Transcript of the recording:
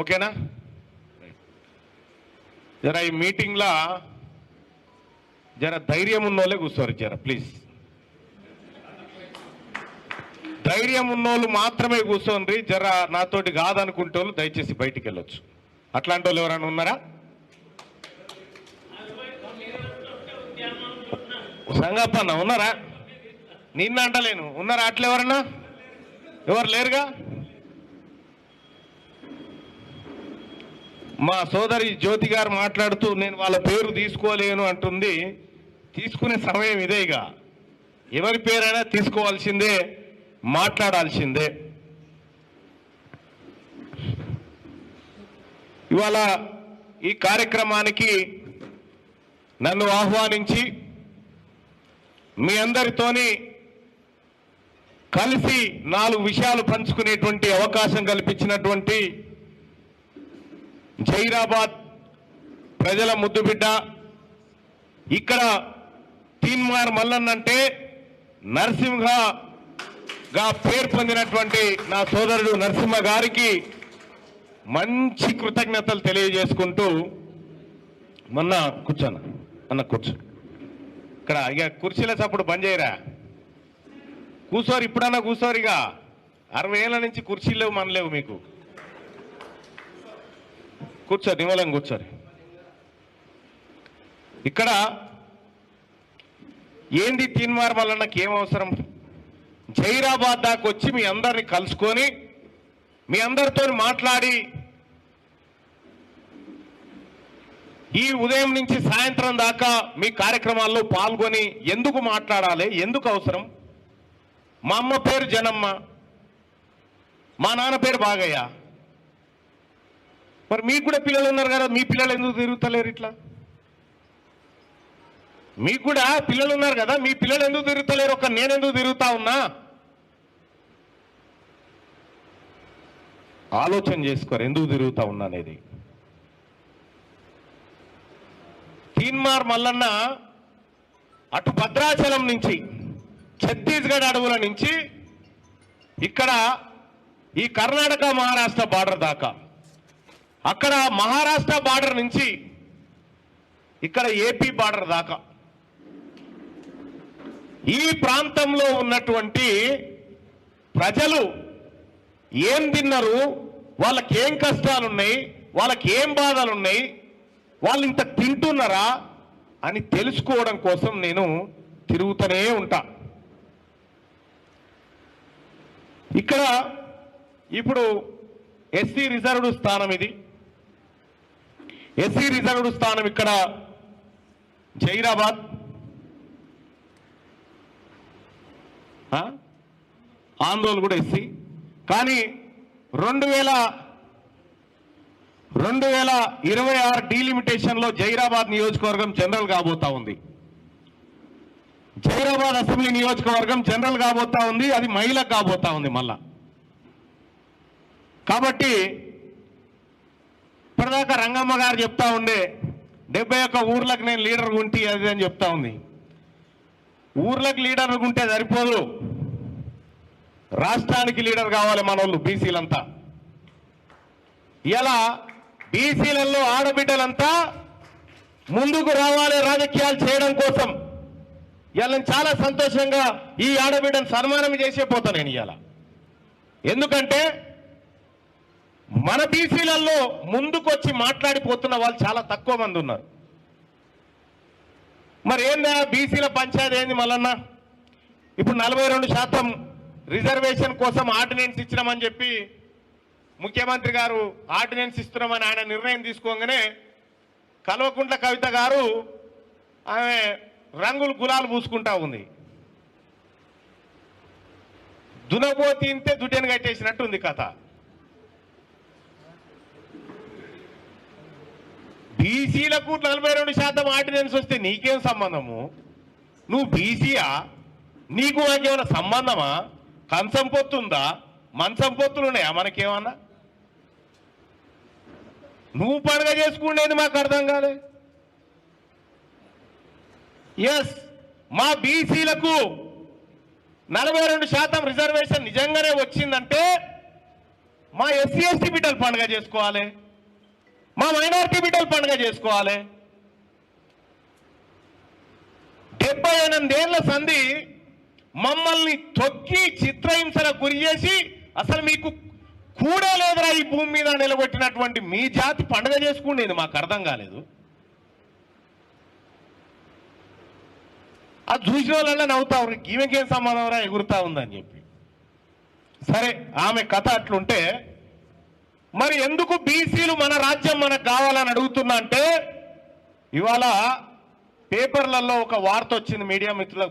ఓకేనా? జర ఈ మీటింగ్లో జర ధైర్యం ఉన్నోళ్ళే కూర్చోరు జర ప్లీజ్. ధైర్యం ఉన్నోళ్ళు మాత్రమే కూర్చోండి జర నాతోటి కాదనుకుంటే వాళ్ళు దయచేసి బయటికి వెళ్ళొచ్చు అట్లాంటి వాళ్ళు ఎవరైనా ఉన్నారా? సంగప్పన్న ఉన్నారా? నిన్న అంటలేను ఉన్నారా అట్లా ఎవరన్నా ఎవరు లేరుగా? మా సోదరి జ్యోతి గారు మాట్లాడుతూ నేను వాళ్ళ పేరు తీసుకోలేను అంటుంది. తీసుకునే సమయం ఇదే ఇక. ఎవరి పేరైనా తీసుకోవాల్సిందే మాట్లాడాల్సిందే. ఇవాళ ఈ కార్యక్రమానికి నన్ను ఆహ్వానించి మీ అందరితోని కలిసి నాలుగు విషయాలు పంచుకునేటువంటి అవకాశం కల్పించినటువంటి జైరాబాద్ ప్రజల ముద్దుబిడ్డ ఇక్కడ తీన్మార్ మల్లన్న అంటే నరసింహగా పేరు పొందినటువంటి నా సోదరుడు నరసింహ గారికి మంచి కృతజ్ఞతలు తెలియజేసుకుంటూ మొన్న కూర్చోను అన్న కూర్చో. ఇక్కడ ఇక కుర్చీల చప్పుడు బంద్ చేయరా? కూర్చోరు ఇప్పుడన్నా కూర్చోరు ఇక. అరవై ఏళ్ళ నుంచి కుర్చీలు మనలేవు మీకు. కూర్చోరు నిమ్మలం కూర్చోరు ఇక్కడ ఏంది తీన్మార్ వల్ల నాకు అవసరం? జైరాబాద్ దాకా వచ్చి మీ అందరిని కలుసుకొని మీ అందరితో మాట్లాడి ఈ ఉదయం నుంచి సాయంత్రం దాకా మీ కార్యక్రమాల్లో పాల్గొని ఎందుకు మాట్లాడాలి? ఎందుకు అవసరం? మా అమ్మ పేరు జనమ్మ మా నాన్న పేరు బాగయ్య. మరి మీకు కూడా పిల్లలు ఉన్నారు కదా మీ పిల్లలు ఎందుకు తిరుగుతలేరు ఇట్లా? మీకు కూడా పిల్లలు ఉన్నారు కదా మీ పిల్లలు ఎందుకు తిరుగుతలేరు? ఒక నేను ఎందుకు తిరుగుతా ఉన్నా? ఆలోచన చేసుకోరు ఎందుకు తిరుగుతా ఉన్నా అనేది. తీన్మార్ మల్లన్న అటు భద్రాచలం నుంచి ఛత్తీస్గఢ్ అడవుల నుంచి ఇక్కడ ఈ కర్ణాటక మహారాష్ట్ర బార్డర్ దాకా అక్కడ మహారాష్ట్ర బార్డర్ నుంచి ఇక్కడ ఏపీ బార్డర్ దాకా. ఈ ప్రాంతంలో ఉన్నటువంటి ప్రజలు ఏం తిన్నారు? వాళ్ళకి ఏం కష్టాలున్నాయి? వాళ్ళకి ఏం బాధలున్నాయి? వాళ్ళు ఇంత తింటున్నారా? అని తెలుసుకోవడం కోసం నేను తిరుగుతూనే ఉంటా. ఇక్కడ ఇప్పుడు ఎస్సీ రిజర్వ్డ్ స్థానం ఇది. ఎస్సీ రిజర్వ్డ్ స్థానం ఇక్కడ జైరాబాద్. ఆందోళన కూడా ఎస్సీ. కానీ రెండు వేల రెండు వేల ఇరవై ఆరు డీలిమిటేషన్లో జైరాబాద్ నియోజకవర్గం జనరల్ కాబోతా ఉంది. జైరాబాద్ అసెంబ్లీ నియోజకవర్గం జనరల్ కాబోతా ఉంది అది మహిళకు కాబోతా ఉంది మళ్ళా. కాబట్టి ఇప్పటిదాకా రంగమ్మ గారు చెప్తా ఉండే డెబ్బై ఒక్క ఊర్లకు నేను లీడర్ ఉంటే అది అని చెప్తా ఉంది. ఊర్లకు లీడర్ ఉంటే సరిపోదు. రాష్ట్రానికి లీడర్ కావాలి మన వాళ్ళు బీసీలంతా. ఇలా బీసీలలో ఆడబిడ్డలంతా ముందుకు రావాలి రాజకీయాలు చేయడం కోసం. ఇలా చాలా సంతోషంగా ఈ ఆడబిడ్డను సన్మానం చేసే పోతా నేను ఇలా ఎందుకంటే మన బీసీలలో ముందుకొచ్చి మాట్లాడిపోతున్న వాళ్ళు చాలా తక్కువ మంది ఉన్నారు. మరి ఏందా బీసీల పంచాయతీ ఏంది మల్లన్న? ఇప్పుడు నలభై రెండు శాతం రిజర్వేషన్ కోసం ఆర్డినెన్స్ ఇచ్చినామని చెప్పి ముఖ్యమంత్రి గారు ఆర్డినెన్స్ ఇస్తున్నామని ఆయన నిర్ణయం తీసుకోగానే కల్వకుంట్ల కవిత గారు ఆమె రంగులు గులాలు పూసుకుంటా ఉంది. దునబో తింటే దుడ్డెను కట్టేసినట్టు ఉంది కథ. బీసీలకు నలభై రెండు శాతం ఆర్డినెన్స్ వస్తే నీకేం సంబంధము? నువ్వు బీసీయా నీకు నాకేమైనా సంబంధమా? కంచం పొత్తుందా? మంచం పొత్తులు ఉన్నాయా మనకేమన్నా? నువ్వు పండుగ చేసుకునేది మాకు అర్థం కాలే. ఎస్ మా బీసీలకు నలభై రెండు శాతం రిజర్వేషన్ నిజంగానే వచ్చిందంటే మా ఎస్సీ ఎస్టీ బిడ్డలు పండుగ చేసుకోవాలి. మా మైనార్టీ బిడ్డలు పండుగ చేసుకోవాలి. డెబ్బై ఎనిమిదేళ్ళ సంధి మమ్మల్ని తొక్కి చిత్రహింసలకు గురి చేసి అసలు మీకు కూడా లేదురా ఈ భూమి మీద నిలబెట్టినటువంటి మీ జాతి పండుగ చేసుకుండేది మాకు అర్థం కాలేదు. అది చూసిన వాళ్ళ నవ్వుతా ఉన్నారు ఈమెకేం సంబంధం రా ఎగురుతా ఉందని చెప్పి. సరే ఆమె కథ అట్లుంటే మరి ఎందుకు బీసీలు మన రాజ్యం మనకు కావాలని అడుగుతున్నా అంటే ఇవాళ పేపర్లలో ఒక వార్త వచ్చింది మీడియా మిత్రులకు